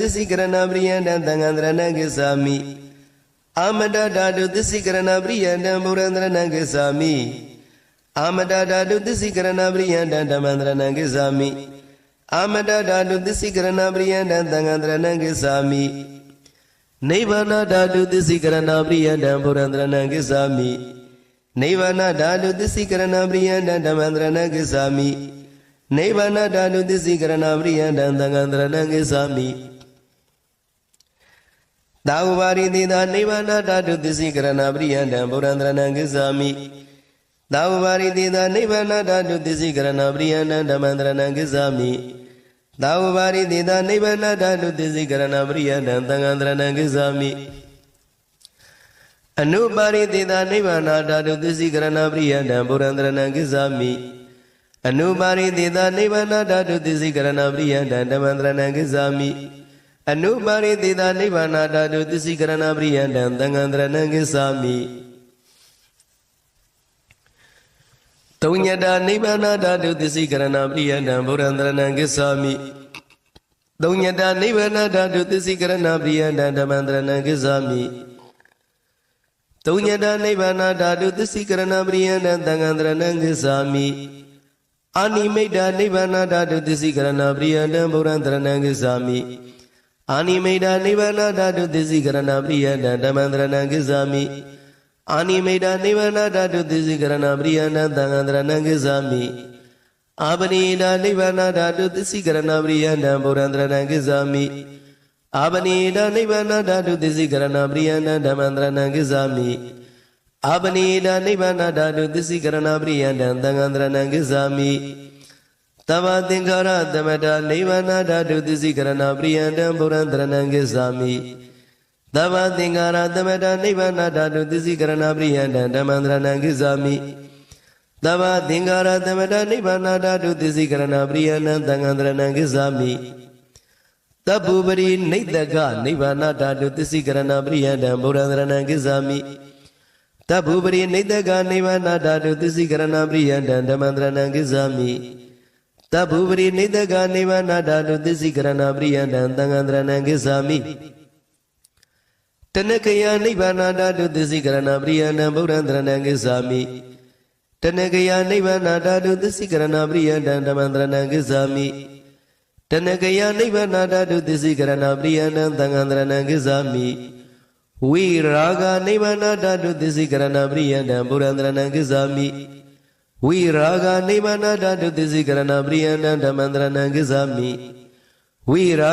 သစ္စိကရဏပရိယန္တံသံဃံတရဏံကိသာမိအာမတဓာတုသစ္စိကရဏပရိယန္တံဘုရံတရဏံကိသာမိအာမတဓာတုသစ္စိကရဏပရိယန္တံဓမ္မံတရဏံကိသာမိအာမတဓာတုသစ္စိကရဏပရိယန္တံသံဃံတရဏံကိသာမိနိဗ္ဗာနဓာတုသစ္စိကရဏပရိယန္တံဘုရံတရဏံကိသာမိနိဗ္ဗာနဓာတုသစ္စိကရဏပရိယန္တံဓမ္မံတရဏံကိသာမိနိဗ္ဗာနဓာတုသစ္စိကရဏပရိယန္တံသံဃံတရဏံကိသာမိ သာဝပါရိတိသာနိဗ္ဗာနဓာတုသစ္စိကရဏပရိယန္တံဗုဒ္ဓံတရဏံကိသာမိသာဝပါရိတိသာနိဗ္ဗာနဓာတုသစ္စိကရဏပရိယန္တံဓမ္မံတရဏံကိသာမိသာဝပါရိတိသာနိဗ္ဗာနဓာတုသစ္စိကရဏပရိယန္တံသံဃံတရဏံကိသာမိအနုပါရိတိသာနိဗ္ဗာနဓာတုသစ္စိကရဏပရိယန္တံဗုဒ္ဓံတရဏံကိသာမိအနုပါရိတိသာနိဗ္ဗာနဓာတုသစ္စိကရဏပရိယန္တံဓမ္မံတရဏံကိသာမိ အနုပါရိသေတာနိဗ္ဗာနာဓာတုသစ္စိကရဏပရိယန္တံသံဃံတရဏံကိသာမိသုံးညတာနိဗ္ဗာနာဓာတုသစ္စိကရဏပရိယန္တံဗုဒ္ဓံတရဏံကိသာမိသုံးညတာနိဗ္ဗာနာဓာတုသစ္စိကရဏပရိယန္တံဓမ္မံတရဏံကိသာမိသုံးညတာနိဗ္ဗာနာဓာတုသစ္စိကရဏပရိယန္တံသံဃံတရဏံကိသာမိအာနိမိတ်တာနိဗ္ဗာနာဓာတုသစ္စိကရဏပရိယန္တံဗုဒ္ဓံတရဏံကိသာမိ အာနိမိတ်တာနိဗ္ဗာနာဓာတုသစ္စိကရဏပရိယန္တံဓမ္မံတရဏံကိသာမိအာနိမိတ်တာနိဗ္ဗာနာဓာတုသစ္စိကရဏပရိယန္တံသံဃံတရဏံကိသာမိအာပနိတာနိဗ္ဗာနာဓာတုသစ္စိကရဏပရိယန္တံဗုဒ္ဓံတရဏံကိသာမိအာပနိတာနိဗ္ဗာနာဓာတုသစ္စိကရဏပရိယန္တံဓမ္မံတရဏံကိသာမိအာပနိတာနိဗ္ဗာနာဓာတုသစ္စိကရဏပရိယန္တံသံဃံတရဏံကိသာမိတမ္မာသင်္ခါရသမတနိဗ္ဗာနဓာတုသစ္စိကရဏပရိယန္တံဘုရံတရဏံကိသာမိတမ္မာသင်္ခါရသမတနိဗ္ဗာနဓာတုသစ္စိကရဏပရိယန္တံဓမ္မံတရဏံကိသာမိတမ္မာသင်္ခါရသမ တနိဗ္ဗာနဓာတုသစ္စိကရဏပရိယန္တံသံဃံတရဏံကိသာမိတပ္ပုပရိနိတကနိဗ္ဗာနဓာတုသစ္စိကရဏပရိယန္တံဘုရံတရဏံကိသာမိတပ္ပုပရိနိတကနိဗ္ဗာနဓာတုသစ္စိကရဏပရိယန္တံဓမ္မံတရဏံကိသာမိတဗ္ဗုပရိနိတကနိဗ္ဗာနဓာတုသစ္စိကရဏပရိယန္တံသံဃံတရဏံကိသာမိတနကယနိဗ္ဗာနဓာတုသစ္စိကရဏပရိယန္တံဗုဒ္ဓံတရဏံကိသာမိတနကယနိဗ္ဗာနဓာတုသစ္စိကရဏပရိယန္တံဓမ္မံတရဏံကိသာမိတနကယနိဗ္ဗာနဓာတုသစ္စိကရဏပရိယန္တံသံဃံတရဏံကိသာမိဝိရာဂနိဗ္ဗာနဓာတုသစ္စိကရဏပရိယန္တံဗုဒ္ဓံတရဏံကိသာမိ ဝိရာဂနိဗ္ဗာနဓာတုသစ္စိကရဏပရိယန္တဓမ္မန္တရဏံကိသာမိဝိရာ